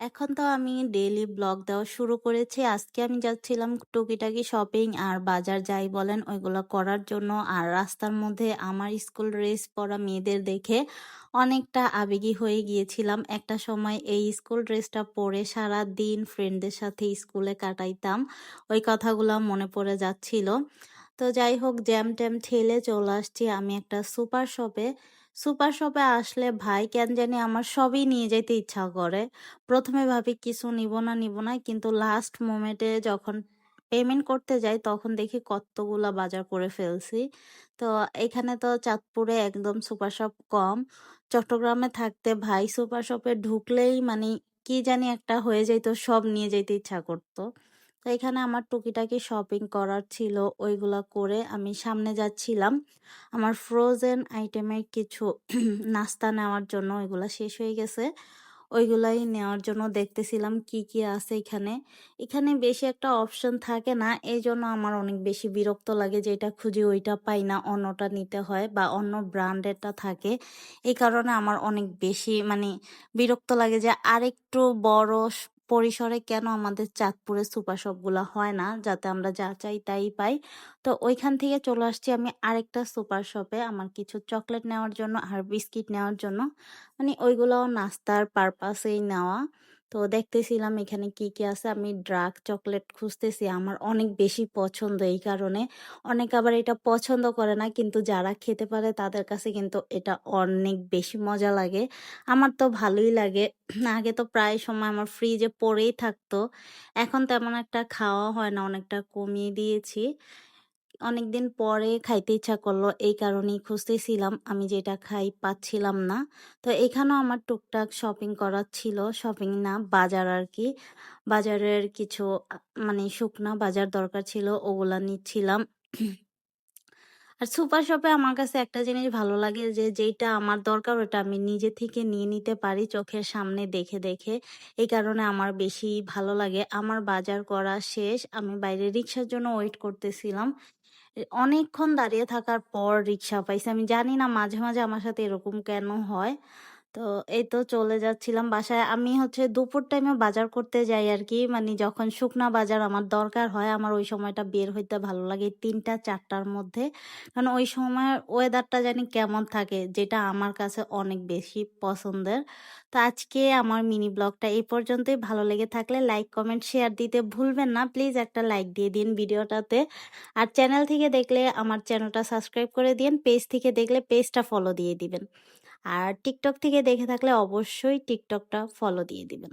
এখন তো আমি ডেইলি ব্লগ দেওয়া শুরু করেছি। আজকে আমি যাচ্ছিলাম টুকিটাকি শপিং আর বাজার যাই বলেন ওইগুলো করার জন্য। আর রাস্তার মধ্যে আমার স্কুল ড্রেস পরা মেয়েদের দেখে অনেকটা আবেগী হয়ে গিয়েছিলাম। একটা সময় এই স্কুল ড্রেসটা পরে সারাদিন ফ্রেন্ডদের সাথে স্কুলে কাটাইতাম। ওই কথাগুলো মনে পড়ে যাচ্ছিল। তো যাই হোক জ্যাম-ট্যাম ঠেলে চলে আসছি আমি একটা সুপার শপে। সুপার শপে আসলে ভাই কেন জানি আমার সবই নিয়ে যেতে ইচ্ছা করে। প্রথমে ভাবি কিছু নিব না নিব না, কিন্তু লাস্ট মোমেন্টে যখন পেমেন্ট করতে যাই তখন দেখি কতগুলা বাজার করে ফেলছি। তো এখানে তো চাঁদপুরে একদম সুপার শপ কম। চট্টগ্রামে থাকতে ভাই সুপার শপে ঢুকলেই মানে কি জানি একটা হয়ে যাইত, সব নিয়ে যেতে ইচ্ছা করত। তো এখানে আমার টুকিটাকি শপিং করার ছিল, ওইগুলা করে আমি সামনে যাচ্ছিলাম। আমার ফ্রোজেন আইটেমের কিছু নাস্তা নেওয়ার জন্য ওইগুলা শেষ হয়ে গেছে। ওইগুলাই নেওয়ার জন্য দেখতেছিলাম কি কি আছে এখানে। এখানে বেশি একটা অপশন থাকে না এই জন্য আমার অনেক বেশি বিরক্ত লাগে যে এটা খুঁজি ওইটা পাই না, অন্যটা নিতে হয় বা অন্য ব্র্যান্ডেরটা থাকে। এই কারণে আমার অনেক বেশি মানে বিরক্ত লাগে যে আরেকটু বড় পরিসরে কেন আমাদের চাঁদপুরের সুপার শপগুলো হয় না যাতে আমরা যা চাই তাই পাই। তো ওইখান থেকে চলে আসছি আমি আরেকটা সুপার শপে আমার কিছু চকলেট নেওয়ার জন্য আর বিস্কিট নেওয়ার জন্য। মানে ওইগুলোও নাস্তার পারপাসেই নেওয়া। তো দেখতেছিলাম এখানে কি, কি আছে। আমি ড্রাক চকলেট খুঁজতেছি। আমার অনেক বেশি পছন্দ এই কারণে। অনেকে আবার এটা পছন্দ করে না কিন্তু যারা খেতে পারে তাদের কাছে কিন্তু এটা অনেক বেশি মজা লাগে। আমার তো ভালোই লাগে। আগে তো প্রায় সময় আমার ফ্রিজে পড়েই থাকতো। এখন তেমন একটা খাওয়া হয় না, অনেকটা কমিয়ে দিয়েছি। অনেকদিন পরে খাইতে ইচ্ছা করল, এই কারণেই খুঁজতেছিলাম। আমি যেটা খাই পাচ্ছিলাম না। তো এখানেও আমার টুকটাক শপিং করার ছিল। শপিং না, বাজার আর কি বাজারের কিছু মানে শুকনা বাজার দরকার ছিল, ওগুলা নিচ্ছিলাম। আর সুপার শপে আমার কাছে একটা জিনিস ভালো লাগে যে যেটা আমার দরকার ওটা আমি নিজে থেকে নিয়ে নিতে পারি চোখের সামনে দেখে দেখে। এই কারণে আমার বেশি ভালো লাগে। আমার বাজার করা শেষ। আমি বাইরে রিক্সার জন্য ওয়েট করতেছিলাম। অনেকক্ষণ দাঁড়িয়ে থাকার পর রিক্সা পাইছি। আমি জানি না মাঝে, মাঝে আমার সাথে এরকম কেন হয়? তো এই তো চলে যাচ্ছিলাম বাসায়। আমি হচ্ছে দুপুর টাইমে বাজার করতে যাই আর কি মানে যখন শুকনা বাজার আমার দরকার হয়, আমার ওই সময়টা বের হইতে ভালো লাগে ৩টা ৪টার মধ্যে। কারণ ওই সময়ের ওয়েদারটা জানি কেমন থাকে, যেটা আমার কাছে অনেক বেশি পছন্দের। তো আজকে আমার মিনি ব্লগটা এই পর্যন্তই। ভালো লেগে থাকলে লাইক, কমেন্ট, শেয়ার দিতে ভুলবেন না। প্লিজ একটা লাইক দিয়ে দিন ভিডিওটাতে। আর চ্যানেল থেকে দেখলে আমার চ্যানেলটা সাবস্ক্রাইব করে দিন। পেজ থেকে দেখলে পেজটা ফলো দিয়ে দিবেন। আর টিকটক থেকে দেখে থাকলে অবশ্যই টিকটকটা ফলো দিয়ে দিবেন।